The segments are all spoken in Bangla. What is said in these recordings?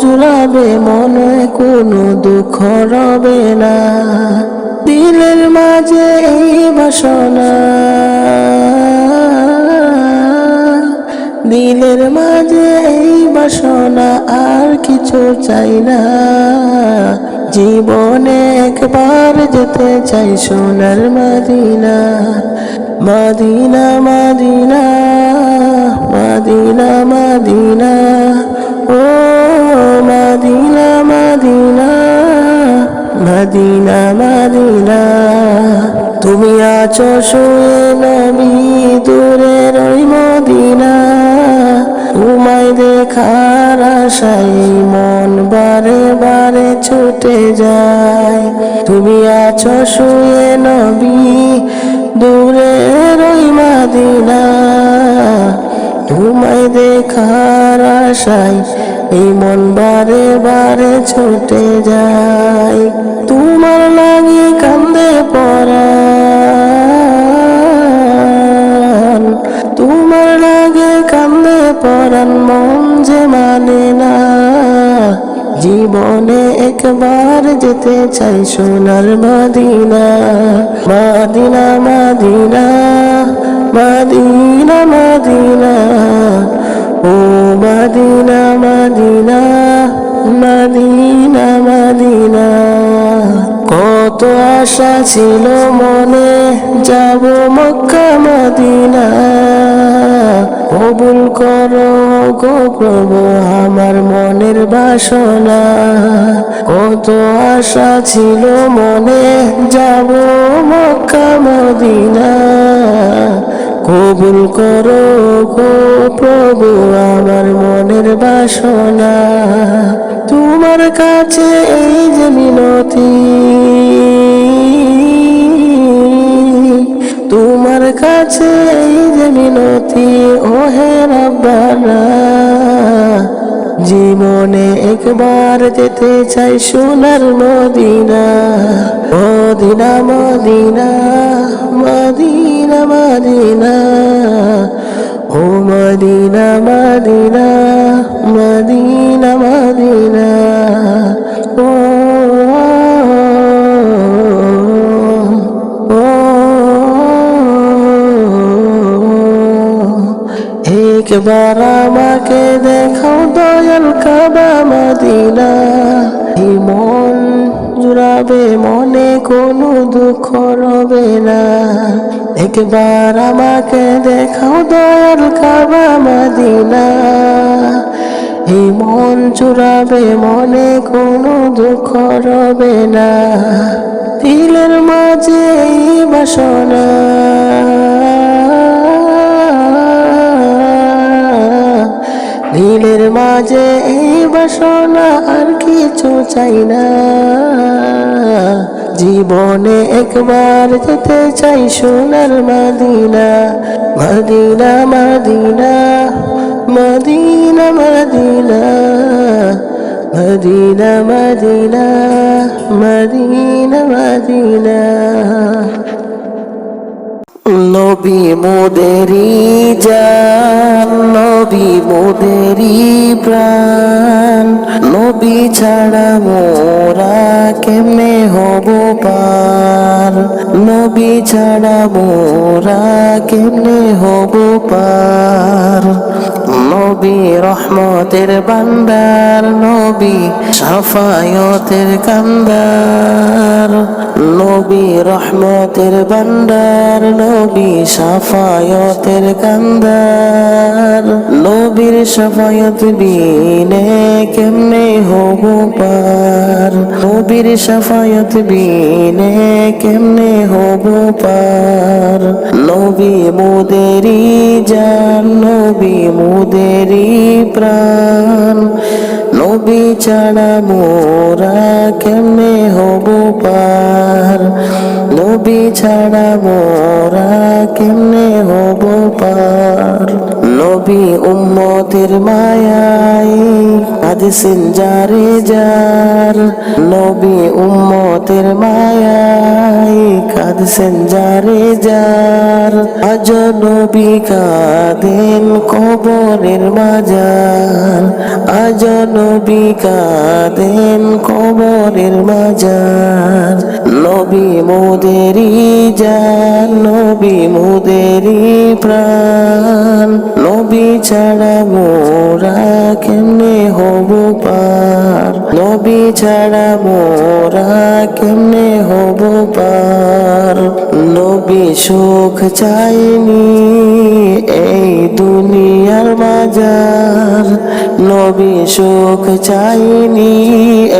জুড়াবে মনে কোনো দুঃখ রবে না। দিলের মাঝে এই বাসনা। দিলের মাঝে এই বাসনা আর কিছু চাই না। জীবনে একবার যেতে চাই সোনার Medina. Medina Medina Medina Medina. Medina Madina, তুমি আছো শুয়ে নবী দূরের ওই মদিনা, তোমায় দেখার আশাই মন বারে বারে ছুটে যায়। তুমি আছো শুয়ে নবী, দূরে রই মদিনা, তোমায় দেখার আশায় এই মন বারে বারে ছুটে যায়, তোমার লাগে কান্দে পরাণ। তোমার লাগে কান্দে পরাণ, মন যে মানে না। জীবনে একবার যেতে চাই সোনার Medina, Medina Medina Medina Medina. ও মাদিনা মাদিনা মাদিনা মাদিনা। কত আশা ছিল মনে, যাব মক্কা, মদিনা। কবুল করো গো প্রভু, আমার মনের বাসনা। কত আশা ছিল মনে, যাব মক্কা, মদিনা। কবুল করো গো প্রভু আমার মনের বাসনা। তোমার কাছে এই যে মিনতি, তোমার কাছে এই যে মিনতি ও হে জীবনে একবার যেতে চাই সোনার Medina Medina Medina Medina. Medina ও মদিনা মদিনা মদিনা মদিনা ও একবার আমাকে দেখাও দয়াল কাবা মদিনা মন জুড়াবে মনে কোনো দুঃখ রবে না। একবার আমাকে দেখাও দয়াল কাবা মাদিনা। এই মন জুড়াবে মনে কোনো দুঃখ রবে না। দিলের মাঝে বাসনা। দিলের মাঝে এই বাসনা আর কিছু চাই না। জীবনে একবার যেতে চাই সোনার Medina Medina Medina, Medina Medina Medina Medina Medina Medina. নবী মোদেরি জান নবী মোদেরি প্রাণ। নবী ছাড়া মোরা কেমনে হব পার? নবী ছাড়া মোরা কেমনে হব পার? নবী রহমতের বান্দার, নবী সাফায়তের কান্দার। নবী রহমতের বান্দার, নবী সাফায়তের কান্দার। সাফায়ত বিনে কেমনে হব পার? নবী নবীর সাফায়াত বিনে কেমনে হব পার? নবী মোদেরি জান, নবী মোদেরি প্রাণ। নবী ছাড়া মোরা কেমনে হব পার? নবী ছাড়া মোরা কেমনে হব পার? নবী উম্মতের মায়াই কাঁদছেন যারে যার নবী উম্মতের মায়াই কাঁদছেন যারে যার আজ নবী কাঁদেন কবরের মাজার। আজ নবী কাঁদেন কবরের মাজার। নবী মোদেরি জান, নবী মোদেরি প্রাণ। নবী ছাড়া মোরা কেমনে হব পার? নবী ছাড়া মোরা কেমনে হব পার? নবী সুখ চাইনি নবী সুখ চাইনি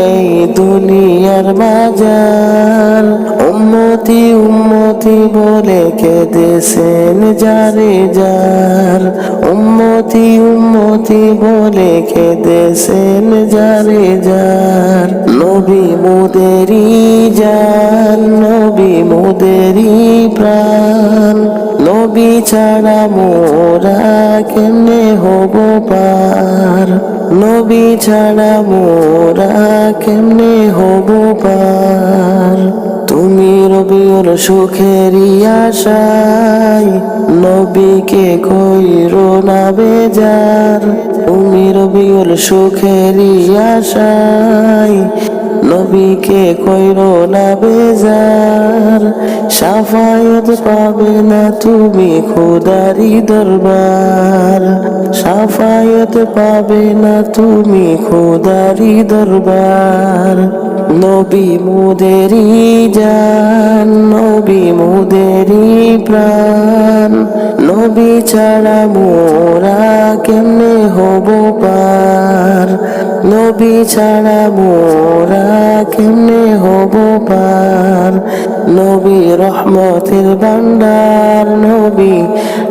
এই দুনিয়ার মাজার উম্মতি উম্মতি বলে কেঁদেছেন যারে যার। উম্মতি উম্মতি বলে কেঁদেছেন যারে যার। নবী মোদেরি জান নবী মোদেরি প্রাণ। নবী ছাড়া মোরা কেমনে হব পার? নবী ছাড়া মোরা কেমনে হব পার? তুমি রবিউল সুখের আশায়, নবীকে কইর না বেজার। তুমি রবিউল সুখের আশায় নবীকে কইরো না বেজার, সাফায়ত পাবে না তুমি খুদারি দরবার। সাফায়ত পাবে না তুমি খুদারি দরবার। নবী মুদেরি জান, নবী মুদেরি প্রাণ। নবী ছাড়া মোরা কেমনে হব পার? নবী ছাড়া মোরা কেমনে হব পার? নবী রহমতের ভান্ডার নবী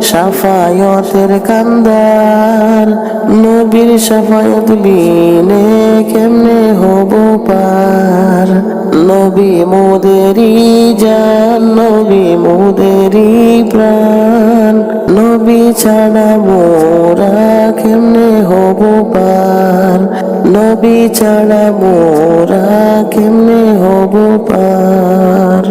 সাফায়তের কান্দার। নবীর সাফায়ত বিনে কেমনে হব পার? নবী মোদেরি জান, নবী মোদেরি প্রাণ। নবী ছাড়া মোরা কেমনে হব নবী ছাড়া মোরা কেমনে হব পার?